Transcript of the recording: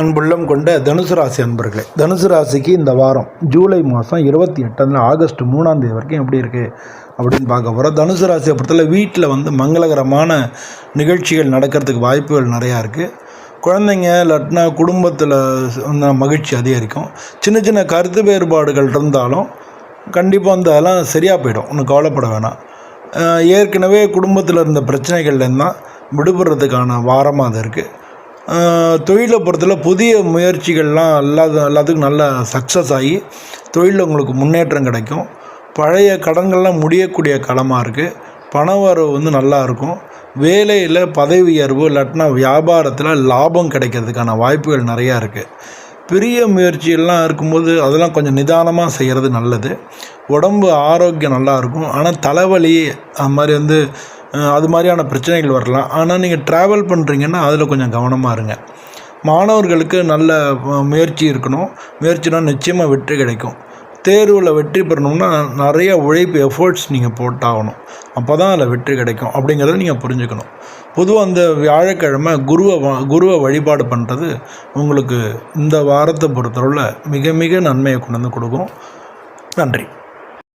அன்புள்ளம் கொண்ட தனுசு ராசி அன்பர்களே தனுசு ராசிக்கு இந்த வாரம் ஜூலை மாதம் இருபத்தி எட்டாம் ஆகஸ்ட் மூணாம் தேதி வரைக்கும் எப்படி இருக்குது அப்படின்னு பார்க்க போகிறோம் தனுசு ராசியை பொறுத்தவரை வீட்டில் வந்து மங்களகரமான நிகழ்ச்சிகள் நடக்கிறதுக்கு வாய்ப்புகள் நிறையா இருக்குது குழந்தைங்க இல்லாட்டினா குடும்பத்தில் மகிழ்ச்சி அதிகரிக்கும். சின்ன சின்ன கருத்து வேறுபாடுகள் இருந்தாலும் கண்டிப்பாக வந்து அதெல்லாம் சரியாக போயிடும் ஒன்றும் கவலைப்பட வேணாம். ஏற்கனவே குடும்பத்தில் இருந்த பிரச்சனைகள்லேருந்து தான் விடுபடுறதுக்கான வாரமாக அது இருக்குது தொழிலை பொறுத்தல புதிய முயற்சிகள்லாம் எல்லாது எல்லாத்துக்கும் நல்லா சக்ஸஸ் ஆகி தொழிலில் உங்களுக்கு முன்னேற்றம் கிடைக்கும். பழைய கடன்கள்லாம் முடியக்கூடிய காலமாக இருக்குது பண வரவு வந்து நல்லா இருக்கும். வேலையில் பதவி உயர்வு இல்லாட்டினா வியாபாரத்தில் லாபம் கிடைக்கிறதுக்கான வாய்ப்புகள் நிறையா இருக்குது பெரிய முயற்சியெல்லாம் இருக்கும்போது அதெல்லாம் கொஞ்சம் நிதானமாக செய்கிறது நல்லது. உடம்பு ஆரோக்கியம் நல்லா இருக்கும். ஆனால் தலைவலி அது மாதிரி வந்து அது மாதிரியான பிரச்சனைகள் வரலாம். ஆனால் நீங்கள் ட்ராவல் பண்ணுறீங்கன்னா அதில் கொஞ்சம் கவனமாக இருங்க. மாணவர்களுக்கு நல்ல முயற்சி இருக்கணும். முயற்சினா நிச்சயமாக வெற்றி கிடைக்கும். தேர்வில் வெற்றி பெறணும்னா நிறைய உழைப்பு எஃபர்ட்ஸ் நீங்கள் போட்டாகணும். அப்போ தான் அதில் வெற்றி கிடைக்கும் அப்படிங்கிறத நீங்கள் புரிஞ்சுக்கணும். பொதுவாக அந்த வியாழக்கிழமை குருவை வ- குருவை வழிபாடு பண்ணுறது உங்களுக்கு இந்த வாரத்தை பொறுத்தளவில் மிக மிக நன்மையை கொண்டு வந்து கொடுக்கும். நன்றி.